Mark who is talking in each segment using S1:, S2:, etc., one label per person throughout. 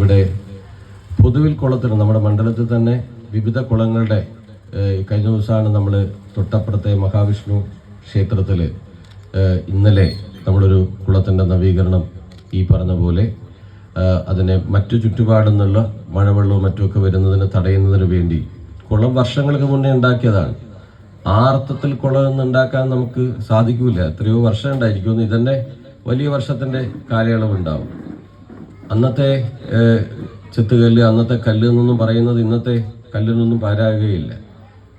S1: ഇവിടെ പൊതുവിൽ കുളത്തിന് നമ്മുടെ മണ്ഡലത്തിൽ തന്നെ വിവിധ കുളങ്ങളുടെ കഴിഞ്ഞ ദിവസമാണ് നമ്മൾ തൊട്ടപ്പുറത്തെ മഹാവിഷ്ണു ക്ഷേത്രത്തിൽ ഇന്നലെ നമ്മളൊരു കുളത്തിന്റെ നവീകരണം ഈ പറഞ്ഞ പോലെ അതിനെ മറ്റു ചുറ്റുപാടിൽ നിന്നുള്ള മഴവെള്ളവും മറ്റുമൊക്കെ വരുന്നതിന് തടയുന്നതിന് വേണ്ടി കുളം വർഷങ്ങൾക്ക് മുന്നേ ഉണ്ടാക്കിയതാണ്. ആ അർത്ഥത്തിൽ കുളം ഉണ്ടാക്കാൻ നമുക്ക് സാധിക്കില്ല എത്രയോ വർഷം ഉണ്ടായിരിക്കും. ഇതന്നെ വലിയ വർഷത്തിന്റെ കാലയളവ് ഉണ്ടാവും അന്നത്തെ ചെത്തുകല്ല് അന്നത്തെ കല്ല് എന്നൊന്നും പറയുന്നത് ഇന്നത്തെ കല്ലിൽ നിന്നും പാരാകുകയില്ല.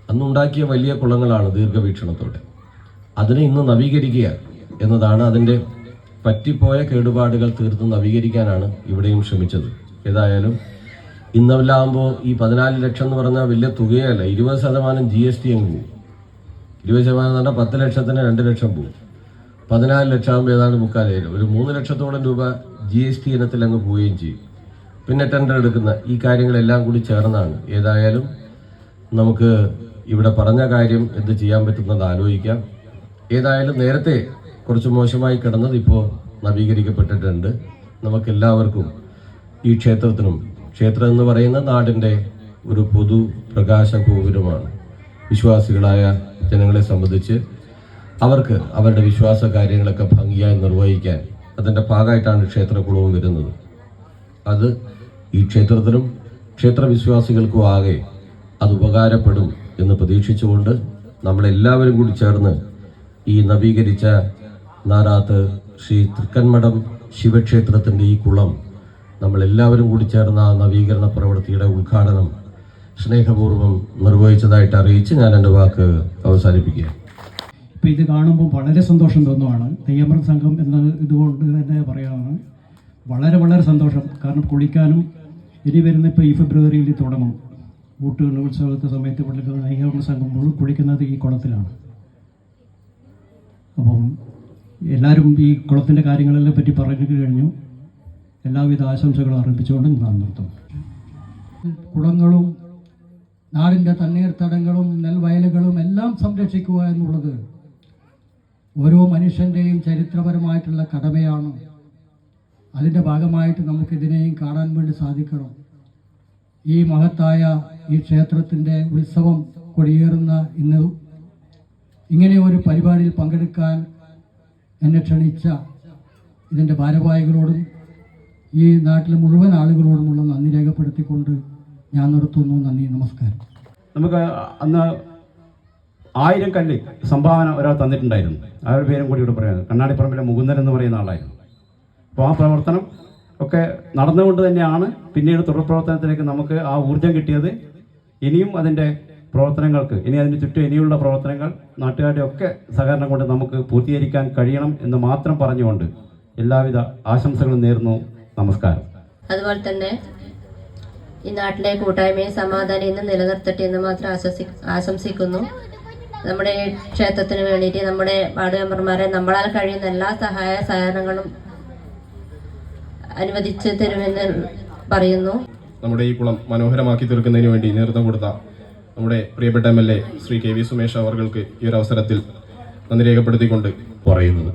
S1: അന്നുണ്ടാക്കിയ വലിയ കുളങ്ങളാണ് ദീർഘവീക്ഷണത്തോടെ. അതിനെ ഇന്ന് നവീകരിക്കുക എന്നതാണ് അതിന്റെ പറ്റിപ്പോയ കേടുപാടുകൾ തീർത്ത് നവീകരിക്കാനാണ് ഇവിടെയും ശ്രമിച്ചത്. ഏതായാലും ഇന്നല്ലാകുമ്പോൾ ഈ പതിനാല് ലക്ഷം എന്ന് പറഞ്ഞാൽ വലിയ തുകയല്ല ഇരുപത് ശതമാനം ജി എസ് ടി അങ്ങ് പോകും ഇരുപത് ശതമാനം പറഞ്ഞാൽ പത്ത് ലക്ഷത്തിന് രണ്ട് ലക്ഷം പോകും പതിനാല് ലക്ഷം ആകുമ്പോൾ ഏതാണ്ട് മുക്കാലായിരം? ഒരു മൂന്ന് ലക്ഷത്തോളം രൂപ ജി എസ് ടി ഇനത്തിൽ അങ്ങ് പോവുകയും ചെയ്യും. പിന്നെ ടെൻഡർ എടുക്കുന്ന ഈ കാര്യങ്ങളെല്ലാം കൂടി ചേർന്നാണ് ഏതായാലും നമുക്ക് ഇവിടെ പറഞ്ഞ കാര്യം എന്ത് ചെയ്യാൻ പറ്റുന്നത് ആലോചിക്കാം. ഏതായാലും നേരത്തെ കുറച്ച് മോശമായി കിടന്നത് ഇപ്പോൾ നവീകരിക്കപ്പെട്ടിട്ടുണ്ട്. നമുക്കെല്ലാവർക്കും ഈ ക്ഷേത്രത്തിനും ക്ഷേത്രം എന്ന് പറയുന്ന നാടിന്റെ ഒരു പൊതു പ്രകാശ ഗോപുരമാണ്. വിശ്വാസികളായ ജനങ്ങളെ സംബന്ധിച്ച് അവർക്ക് അവരുടെ വിശ്വാസ കാര്യങ്ങളൊക്കെ ഭംഗിയായി നിർവഹിക്കാൻ അതിന്റെ ഭാഗമായിട്ടാണ് ക്ഷേത്രകുളവും വരുന്നത്. അത് ഈ ക്ഷേത്രത്തിനും ക്ഷേത്രവിശ്വാസികൾക്കും ആകെ അത് ഉപകാരപ്പെടും എന്ന് പ്രതീക്ഷിച്ചുകൊണ്ട് നമ്മളെല്ലാവരും കൂടി ചേർന്ന് ഈ നവീകരിച്ച നാരാത്ത് ശ്രീ തൃക്കന്മഠം ശിവക്ഷേത്രത്തിന്റെ ഈ കുളം നമ്മളെല്ലാവരും കൂടി ചേർന്ന ആ നവീകരണ പ്രവൃത്തിയുടെ ഉദ്ഘാടനം സ്നേഹപൂർവം നിർവഹിച്ചതായിട്ട് അറിയിച്ച് ഞാൻ എന്റെ വാക്ക് അവസാനിപ്പിക്കുക
S2: ഇപ്പം ഇത് കാണുമ്പോൾ വളരെ സന്തോഷം തോന്നുവാണ്. തെയ്യമൃത സംഘം എന്ന ഇതുകൊണ്ട് തന്നെ പറയാനാണ് വളരെ വളരെ സന്തോഷം. കാരണം കുളിക്കാനും ഇനി വരുന്ന ഇപ്പോൾ ഈ ഫെബ്രുവരിയിൽ തുടങ്ങും. ഊട്ടുകണ്ണ ഉത്സവത്തെ സമയത്ത് കുളിക്കുന്ന തെയ്യമൃത സംഘം മുഴുവൻ കുളിക്കുന്നത് ഈ കുളത്തിലാണ്. അപ്പം എല്ലാവരും ഈ കുളത്തിന്റെ കാര്യങ്ങളെല്ലാം പറ്റി പറഞ്ഞു കഴിഞ്ഞു. എല്ലാവിധ ആശംസകളും അർപ്പിച്ചുകൊണ്ട് ഞാൻ നിർത്തും കുളങ്ങളും നാടിന്റെ തണ്ണീർത്തടങ്ങളും നെൽവയലുകളും എല്ലാം സംരക്ഷിക്കുക എന്നുള്ളത് ഓരോ മനുഷ്യന്റെയും ചരിത്രപരമായിട്ടുള്ള കടമയാണ്. അതിന്റെ ഭാഗമായിട്ട് നമുക്കിതിനെയും കാണാൻ വേണ്ടി സാധിക്കണം. ഈ മഹത്തായ ഈ ക്ഷേത്രത്തിന്റെ ഉത്സവം കൊടിയേറുന്ന ഇന്ന് ഇങ്ങനെ ഒരു പരിപാടിയിൽ പങ്കെടുക്കാൻ എന്നെ ക്ഷണിച്ച ഇതിന്റെ ഭാരവാഹികളോടും ഈ നാട്ടിലെ മുഴുവൻ ആളുകളോടുമുള്ള നന്ദി രേഖപ്പെടുത്തിക്കൊണ്ട് ഞാൻ നിർത്തുന്നു. നന്ദി നമസ്കാരം.
S3: നമുക്ക് അന്ന് ആയിരം കല്ല് സംഭാവന ഒരാൾ തന്നിട്ടുണ്ടായിരുന്നു. ആ ഒരു പേരും കൂടി ഇവിടെ പറയുന്നത് കണ്ണാടിപ്പറമ്പിലെ മുകുന്ദൻ എന്ന് പറയുന്ന ആളായിരുന്നു. അപ്പോൾ ആ പ്രവർത്തനം ഒക്കെ നടന്നുകൊണ്ട് തന്നെയാണ് പിന്നീട് തുടർ പ്രവർത്തനത്തിലേക്ക് നമുക്ക് ആ ഊർജം കിട്ടിയത്. ഇനിയും അതിന്റെ പ്രവർത്തനങ്ങൾക്ക് ഇനി അതിന് ചുറ്റും ഇനിയുള്ള പ്രവർത്തനങ്ങൾ നാട്ടുകാരുടെ ഒക്കെ സഹകരണം കൊണ്ട് നമുക്ക് പൂർത്തീകരിക്കാൻ കഴിയണം എന്ന് മാത്രം പറഞ്ഞുകൊണ്ട് എല്ലാവിധ ആശംസകളും നേർന്നു നമസ്കാരം.
S4: അതുപോലെ തന്നെ ഈ നാട്ടിലെ കൂട്ടായ്മയും സമാധാനം ഇന്ന് നിലനിർത്തട്ടെ എന്ന് മാത്രം ആശംസി ആശംസിക്കുന്നു. നമ്മുടെ ക്ഷേത്രത്തിന് വേണ്ടിയിട്ട് നമ്മുടെ വാർഡ് മെമ്പർമാരെ നമ്മളാൽ കഴിയുന്ന എല്ലാ സഹായ സഹകരണങ്ങളും അനുവദിച്ച് തരുമെന്ന് പറയുന്നു.
S5: നമ്മുടെ ഈ കുളം മനോഹരമാക്കി തീർക്കുന്നതിന് വേണ്ടി നേതൃത്വം കൊടുത്ത നമ്മുടെ പ്രിയപ്പെട്ട M L A Shri K V Sumesh അവർക്ക് ഈ ഒരു അവസരത്തിൽ നന്ദി രേഖപ്പെടുത്തിക്കൊണ്ട്
S6: പറയുന്നത്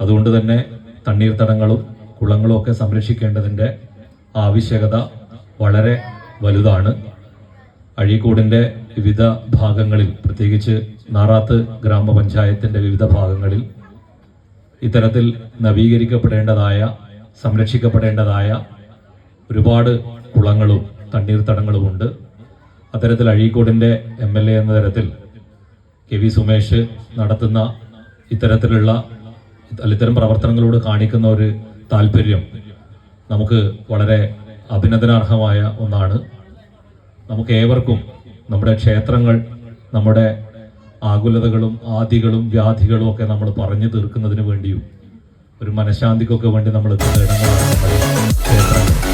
S6: അതുകൊണ്ട് തന്നെ തണ്ണീർത്തടങ്ങളും കുളങ്ങളും ഒക്കെ സംരക്ഷിക്കേണ്ടതിന്റെ ആവശ്യകത വളരെ വലുതാണ്. അഴീക്കോടിന്റെ വിവിധ ഭാഗങ്ങളിൽ പ്രത്യേകിച്ച് നാറാത്ത് ഗ്രാമപഞ്ചായത്തിന്റെ വിവിധ ഭാഗങ്ങളിൽ ഇത്തരത്തിൽ നവീകരിക്കപ്പെടേണ്ടതായ സംരക്ഷിക്കപ്പെടേണ്ടതായ ഒരുപാട് കുളങ്ങളും തണ്ണീർത്തടങ്ങളുമുണ്ട്. അത്തരത്തിൽ അഴീക്കോടിന്റെ എം എൽ എ എന്ന തരത്തിൽ കെ വി സുമേഷ് നടത്തുന്ന ഇത്തരത്തിലുള്ള ഇത്തരം പ്രവർത്തനങ്ങളോട് കാണിക്കുന്ന ഒരു താല്പര്യം നമുക്ക് വളരെ അഭിനന്ദനാർഹമായ ഒന്നാണ്. നമുക്ക് ഏവർക്കും നമ്മുടെ ക്ഷേത്രങ്ങൾ നമ്മുടെ ആകുലതകളും ആദികളും വ്യാധികളും ഒക്കെ നമ്മൾ പറഞ്ഞു തീർക്കുന്നതിന് വേണ്ടിയും ഒരു മനഃശാന്തിക്കൊക്കെ വേണ്ടി നമ്മൾ ഇടങ്ങളാണ് നമ്മുടെ